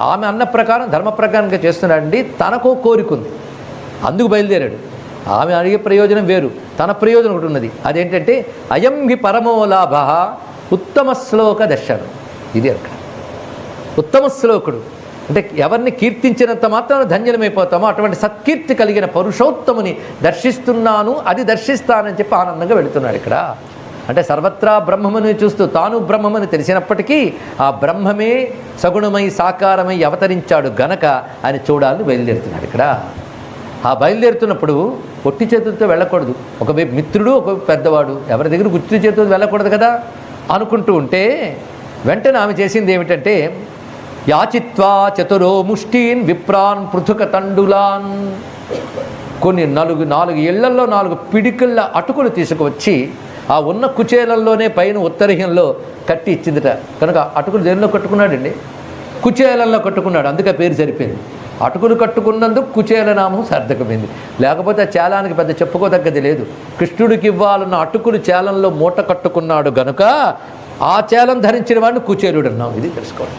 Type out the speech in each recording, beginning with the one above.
ఆమె అన్న ప్రకారం ధర్మ ప్రకారంగా చేస్తున్నాడండి తనకు కోరికుంది అందుకు బయలుదేరాడు. ఆమె అడిగే ప్రయోజనం వేరు. తన ప్రయోజనం ఒకటి ఉన్నది. అదేంటంటే అయం హి పరమో లాభ ఉత్తమ శ్లోక దర్శనం. ఇది అక్కడ. ఉత్తమ శ్లోకుడు. అంటే ఎవరిని కీర్తించినంత మాత్రం ధన్యమైపోతామో అటువంటి సత్కీర్తి కలిగిన పరుషోత్తముని దర్శిస్తున్నాను అది దర్శిస్తానని చెప్పి ఆనందంగా వెళుతున్నాడు ఇక్కడ. అంటే సర్వత్రా బ్రహ్మముని చూస్తూ తాను బ్రహ్మమని తెలిసినప్పటికీ ఆ బ్రహ్మమే సగుణమై సాకారమై అవతరించాడు గనక ఆయన చూడాలని బయలుదేరుతున్నాడు ఇక్కడ. ఆ బయలుదేరుతున్నప్పుడు ఒట్టి చేతులతో వెళ్ళకూడదు. ఒక మిత్రుడు ఒక పెద్దవాడు. ఎవరి దగ్గర గుర్తు చేతులతో వెళ్ళకూడదు కదా? అనుకుంటూ ఉంటే వెంటనే ఆమె చేసింది ఏమిటంటే యాచిత్వా చతురో ముష్టీన్ విప్రాన్ పృథుక తండులాన్. కొన్ని నలుగు నాలుగు ఇళ్ళల్లో నాలుగు పిడికిళ్ళ అటుకులు తీసుకువచ్చి ఆ ఉన్న కుచేలంలోనే పైన ఉత్తరహ్యంలో కట్టి ఇచ్చిందిట. కనుక అటుకులు దేనిలో కట్టుకున్నాడండి? కుచేలంలో కట్టుకున్నాడు. అందుకే పేరు సరిపోయింది. అటుకులు కట్టుకున్నందుకు కుచేల నామం సార్థకమైంది. లేకపోతే చేలానికి పెద్ద చెప్పుకోదగ్గది లేదు. కృష్ణుడికి ఇవ్వాలన్న అటుకులు చేలంలో మూట కట్టుకున్నాడు గనుక ఆ చేలం ధరించిన వాడిని కుచేలుడు అన్నాం. ఇది తెలుసుకోవాలి.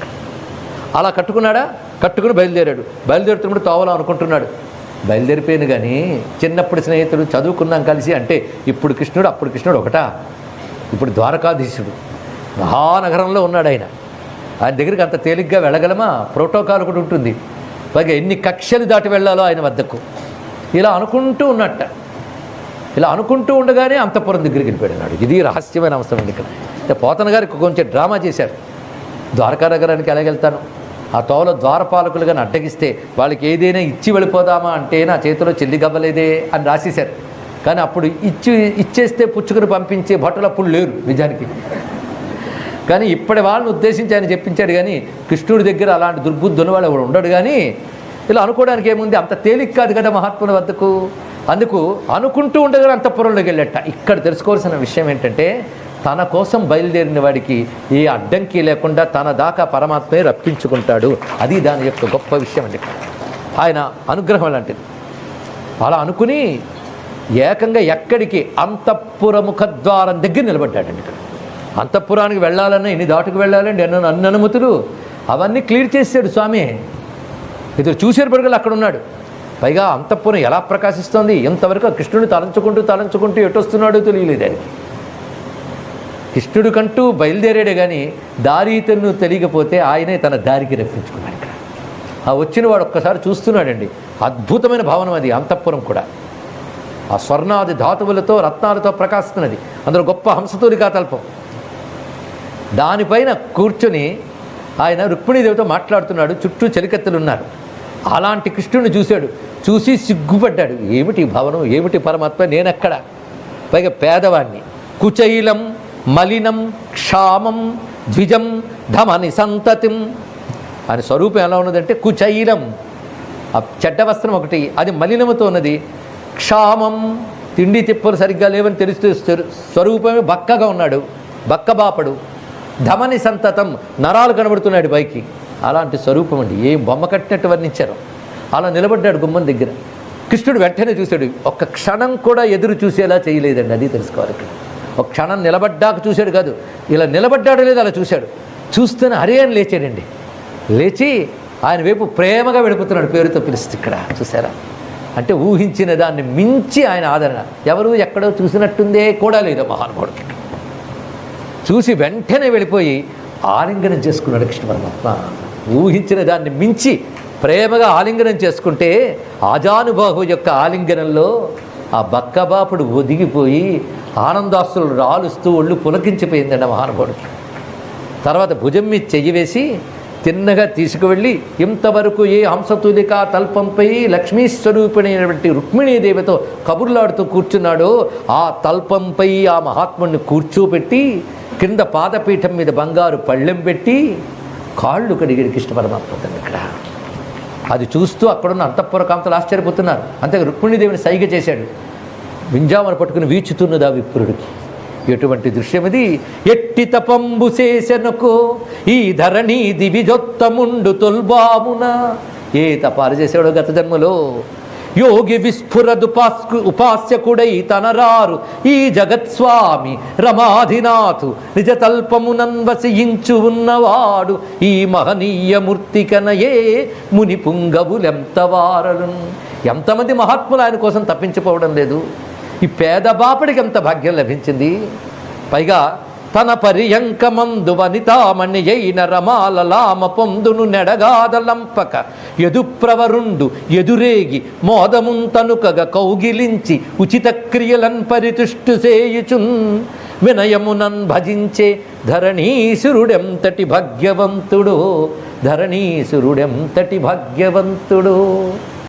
అలా కట్టుకున్నాడా? కట్టుకుని బయలుదేరాడు. బయలుదేరుతున్నప్పుడు తోవలం అనుకుంటున్నాడు. బయలుదేరిపోయాను కానీ చిన్నప్పుడు స్నేహితుడు చదువుకున్నాం కలిసి అంటే ఇప్పుడు కృష్ణుడు అప్పుడు కృష్ణుడు ఒకటా ఇప్పుడు ద్వారకాధీశుడు. మహానగరంలో ఉన్నాడు ఆయన. ఆయన దగ్గరికి అంత తేలిగ్గా వెళ్ళగలమా? ప్రోటోకాల్ ఒకటి ఉంటుంది. పైగా ఎన్ని కక్షలు దాటి వెళ్ళాలో ఆయన వద్దకు. ఇలా అనుకుంటూ ఉన్నట్ట. ఇలా అనుకుంటూ ఉండగానే అంతఃపురం దగ్గరికి వెళ్ళిపోయినాడు ఇది రహస్యమైన అంశం అండి ఇక్కడ. పోతన గారికి కొంచెం డ్రామా చేశారు. ద్వారకా నగరానికి ఎలాగెళ్తాను ఆ తోవలో ద్వారపాలకులుగా అడ్డగిస్తే వాళ్ళకి ఏదైనా ఇచ్చి వెళ్ళిపోదామా అంటే నా చేతిలో చెల్లి గవ్వలేదే అని రాసేశారు. కానీ అప్పుడు ఇచ్చి ఇచ్చేస్తే పుచ్చుకుని పంపించే భటులు అప్పుడు లేరు నిజానికి. కానీ ఇప్పటి వాళ్ళని ఉద్దేశించి ఆయన చెప్పించాడు కానీ కృష్ణుడి దగ్గర అలాంటి దుర్బుద్ధులు వాళ్ళు ఎవడు ఉండడు కానీ ఇలా అనుకోవడానికి ఏముంది? అంత తేలిక కాదు కదా మహాత్ముల వద్దకు. అందుకు అనుకుంటూ ఉండగా అంతఃపురంలోకి వెళ్ళట. ఇక్కడ తెలుసుకోవాల్సిన విషయం ఏంటంటే తన కోసం బయలుదేరిన వాడికి ఏ అడ్డంకి లేకుండా తన దాకా పరమాత్మే రప్పించుకుంటాడు. అది దాని యొక్క గొప్ప విషయం అండి. ఆయన అనుగ్రహం లాంటిది అలా అనుకుని ఏకంగా ఎక్కడికి అంతఃపుర ముఖద్వారం దగ్గర నిలబడ్డాడండి ఇక్కడ. అంతఃపురానికి వెళ్ళాలన్నా ఎన్ని దాటుకు వెళ్ళాలండి? ఎన్న అన్ని అనుమతులు. అవన్నీ క్లియర్ చేశాడు స్వామి. ఇతరు చూసేరు పడుగలు అక్కడ ఉన్నాడు. పైగా అంతఃపురం ఎలా ప్రకాశిస్తోంది? ఎంతవరకు కృష్ణుని కృష్ణుడిని తలంచుకుంటూ తలంచుకుంటూ ఎటొస్తున్నాడో తెలియలేదు ఆయనకి. కృష్ణుడు కంటూ బయలుదేరాడే కానీ దారి తను తెలియకపోతే ఆయనే తన దారికి రప్పించుకున్నాడు ఇక్కడ. ఆ వచ్చిన వాడు ఒక్కసారి చూస్తున్నాడండి. అద్భుతమైన భవనం అది అంతఃపురం కూడా. ఆ స్వర్ణాది ధాతువులతో రత్నాలతో ప్రకాశిస్తున్నది. అందులో గొప్ప హంసతూలికా తల్పం దానిపైన కూర్చొని ఆయన రుక్మిణీదేవితో మాట్లాడుతున్నాడు. చుట్టూ చలికత్తెలు ఉన్నారు అలాంటి కృష్ణుడిని చూశాడు. చూసి సిగ్గుపడ్డాడు. ఏమిటి భవనం? ఏమిటి పరమాత్మ? నేనెక్కడ? పైగా పేదవాణ్ణి. కుచైలం మలినం క్షామం ద్విజం ధమని సంతతిం. అని స్వరూపం ఎలా ఉన్నదంటే కుచైలం ఆ చెడ్డ వస్త్రం ఒకటి అది మలినముతో ఉన్నది. క్షామం తిండి తిప్పలు సరిగ్గా లేవని తెలుస్తూ స్వరూపమే బక్కగా ఉన్నాడు బక్కబాపడు. ధమని సంతతం నరాలు కనబడుతున్నాడు పైకి. అలాంటి స్వరూపం అండి. ఏం బొమ్మ కట్టినట్టు వర్ణించారు. అలా నిలబడ్డాడు గుమ్మం దగ్గర. కృష్ణుడు వెంటనే చూశాడు ఒక్క క్షణం కూడా ఎదురు చూసేలా చేయలేదండి. అది తెలుసుకోవాలి ఇక్కడ. ఒక క్షణం నిలబడ్డాక చూశాడు కాదు. ఇలా నిలబడ్డాడు లేదు అలా చూశాడు. చూస్తేనే హరే అని లేచాడండి. లేచి ఆయన వైపు ప్రేమగా వెళ్ళిపోతున్నాడు పేరుతో పిలుస్తుంది ఇక్కడ. చూసారా అంటే ఊహించిన దాన్ని మించి ఆయన ఆదరణ. ఎవరు ఎక్కడో చూసినట్టుందే కూడా లేదు మహానుభావుడికి. చూసి వెంటనే వెళ్ళిపోయి ఆలింగనం చేసుకున్నాడు కృష్ణ పరమాత్మ ఊహించిన దాన్ని మించి ప్రేమగా ఆలింగనం చేసుకుంటే ఆజానుబాహు యొక్క ఆలింగనంలో ఆ బక్కబాపుడు ఒదిగిపోయి ఆనందాస్తులు రాలుస్తూ ఒళ్ళు పులకించిపోయిందండి మహానుభావుడికి. తర్వాత భుజం మీద చెయ్యి వేసి తిన్నగా తీసుకువెళ్ళి ఇంతవరకు ఏ హంసతులిక తల్పంపై లక్ష్మీ స్వరూపిణైనటువంటి రుక్మిణీదేవితో కబుర్లాడుతూ కూర్చున్నాడో ఆ తల్పంపై ఆ మహాత్ముడిని కూర్చోబెట్టి కింద పాదపీఠం మీద బంగారు పళ్ళెం పెట్టి కాళ్ళు కడిగాడు కృష్ణ పరమాత్మ ఇక్కడ. అది చూస్తూ అక్కడున్న అంతఃపుర కాంతలు ఆశ్చర్యపోతున్నారు. అంతే రుక్మిణీదేవిని సైగ చేశాడు. వింజామను పట్టుకుని వీచుతున్నదా విప్రుడికి. ఎటువంటి దృశ్యం ఇది ఎట్టి తపంబు చేసెనకు ఈ ధరణి దివిజొత్తముండు తొల్బామున. ఏ తపాలు చేసాడో గత జన్మలో? యోగి విస్ఫురదుపాస్కు ఉపాస్యకుడై తనరారు ఈ జగత్స్వామి రమాధినాథు నిజ తల్పమునన్వసించు ఉన్నవాడు ఈ మహనీయ మూర్తికనయే ముని పుంగవులెంతవారలు ఎంతమంది మహాత్ములు ఆయన కోసం తప్పించిపోవడం లేదు. ఈ పేద బాపడికి ఎంత భాగ్యం లభించింది? పైగా తన పర్యంకమందు వనితామణి అయిన రమాల లామ పొందును నెడగాదలంపక ఎదుప్రవరుండు ఎదురేగి మోదముంతనుకగ కౌగిలించి ఉచిత క్రియలన్ పరితుష్టు సేయుచున్ వినయమునన్ భజించే ధరణీసురుడెంతటి భాగ్యవంతుడో? ధరణీసురుడెంతటి భాగ్యవంతుడో?